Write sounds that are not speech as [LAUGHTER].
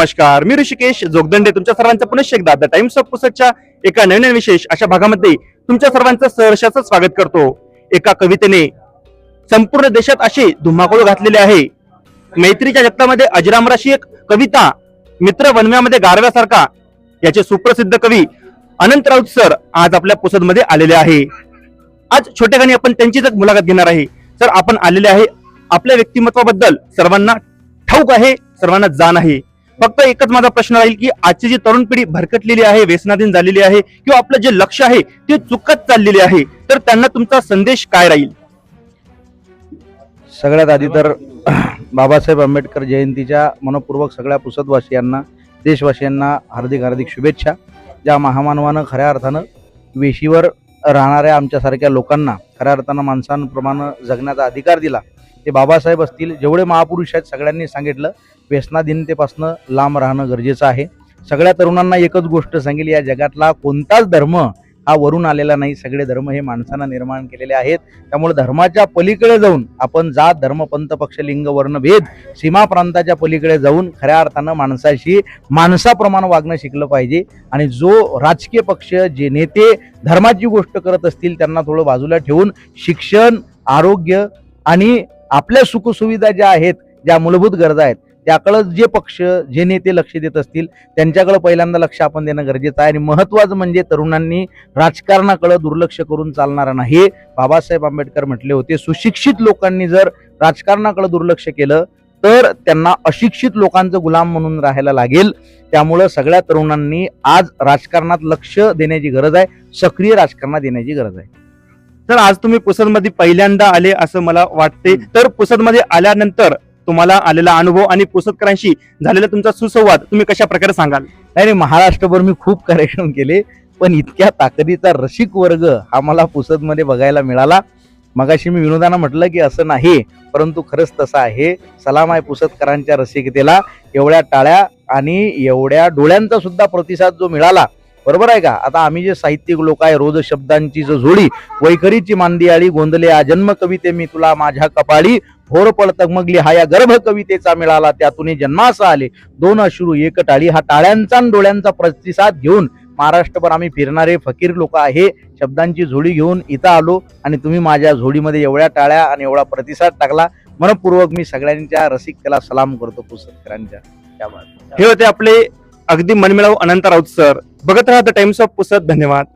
नमस्कार मी ऋषिकेश जोगदंडे तुमच्या सर्वांचं पुनश्च एकदा द टाइम्स ऑफ पुसदच्या एका नवीन विशेष अशा भागामध्ये तुमच्या सर्वांचं सहर्षाच स्वागत करतो. एका कवितेने संपूर्ण देशात असे धुमाकूळ घातलेले आहे. मैत्रीच्या जगतामध्ये अजरामराशी एक कविता मित्र वनव्यामध्ये गारव्यासारखा याचे सुप्रसिद्ध कवी अनंत राऊत सर आज आपल्या पुसदमध्ये आलेले आहे. आज छोट्याखानी आपण त्यांचीच एक मुलाखत घेणार आहे. सर आपण आलेले आहे आपल्या व्यक्तिमत्वाबद्दल सर्वांना ठाऊक आहे सर्वांना जाण आहे. फक्त एकच माझा प्रश्न राहील की आजची जी तरुण पिढी भरकटलेली आहे व्यसनाधीन झालेली आहे किंवा आपलं जे लक्ष आहे ते चुकत चाललेले आहे तर त्यांना तुमचा संदेश काय राहील? सगळ्यात आधी तर [CLEARS THROAT] बाबासाहेब आंबेडकर जयंतीच्या मनपूर्वक सगळ्या पुसदवासियांना देशवासियांना हार्दिक हार्दिक शुभेच्छा. ज्या महामानवानं खऱ्या अर्थानं वेशीवर राहणाऱ्या आमच्यासारख्या लोकांना खऱ्या अर्थानं माणसांप्रमाणे जगण्याचा अधिकार दिला ते बाबासाहेब असतील जेवढे महापुरुष आहेत सगळ्यांनी सांगितलं व्यसनाधीनतेपासनं लांब राहणं गरजेचं आहे. सगळ्या तरुणांना एकच गोष्ट सांगेल या जगातला कोणताच धर्म हा वरून आलेला नाही. सगळे धर्म हे माणसानं निर्माण केलेले आहेत. त्यामुळे धर्माच्या पलीकडे जाऊन आपण जात धर्म पंथ पक्ष लिंग वर्ण भेद सीमा प्रांताच्या पलीकडे जाऊन खऱ्या अर्थानं माणसाशी माणसाप्रमाणे वागणं शिकलं पाहिजे. आणि जो राजकीय पक्ष जे नेते धर्माची गोष्ट करत असतील त्यांना थोडं बाजूला ठेवून शिक्षण आरोग्य आणि आपल्या सुखसुविधा ज्या आहेत ज्या मूलभूत गरजा आहेत त्याकडं जे पक्ष जे नेते लक्ष देत असतील त्यांच्याकडे पहिल्यांदा लक्ष आपण देणं गरजेचं आहे. आणि महत्वाचं म्हणजे तरुणांनी राजकारणाकडे दुर्लक्ष करून चालणार नाही. बाबासाहेब आंबेडकर म्हटले होते. सुशिक्षित लोकांनी जर राजकारणाकडे दुर्लक्ष केलं तर त्यांना अशिक्षित लोकांचं गुलाम म्हणून राहायला लागेल. त्यामुळं सगळ्या तरुणांनी आज राजकारणात लक्ष देण्याची गरज आहे सक्रिय राजकारणात देण्याची गरज आहे. तर आज तुम्ही पुसदमध्ये पहिल्यांदा आले असं मला वाटते. तर पुसदमध्ये आल्यानंतर तुम्हाला आलेला अनुभव आणि पुसदकरांशी झालेला तुमचा सुसंवाद तुम्ही कशा प्रकारे सांगाल? नाही नाही, महाराष्ट्रभर मी खूप कार्यक्रम केले पण इतक्या ताकदीचा रसिक वर्ग हा मला पुसदमध्ये बघायला मिळाला. मगाशी मी विनोदानं म्हटलं की असं नाही परंतु खरंच तसं आहे. सलाम आहे पुसदकरांच्या रसिकतेला. एवढ्या टाळ्या आणि एवढ्या डोळ्यांचा सुद्धा प्रतिसाद जो मिळाला बरोबर आहे का? आता आम्ही जे साहित्यिक लोक आहे रोज शब्दांची जो जोडी वैखरीची मांदियाळी गोंदले जन्म कविते मी तुला माझ्या कपाळी भोर पडतगमगली हा या गर्भ कवितेचा मिळाला त्यातून जन्मास आले. दोन अश्रू एक टाळी हा टाळ्यांचा आणि डोळ्यांचा प्रतिसाद घेऊन महाराष्ट्रभर आम्ही फिरणारे फकीर लोक आहे. शब्दांची जोडी घेऊन इथं आलो आणि तुम्ही माझ्या जोडीमध्ये एवढ्या टाळ्या आणि एवढा प्रतिसाद टाकला. मनपूर्वक मी सगळ्यांच्या रसिकतेला सलाम करतो पुस्तकरांच्या बात. हे होते आपले अगदी मनमिळावू अनंत राऊत सर. बघत राहा द टाइम्स ऑफ पुसद धन्यवाद.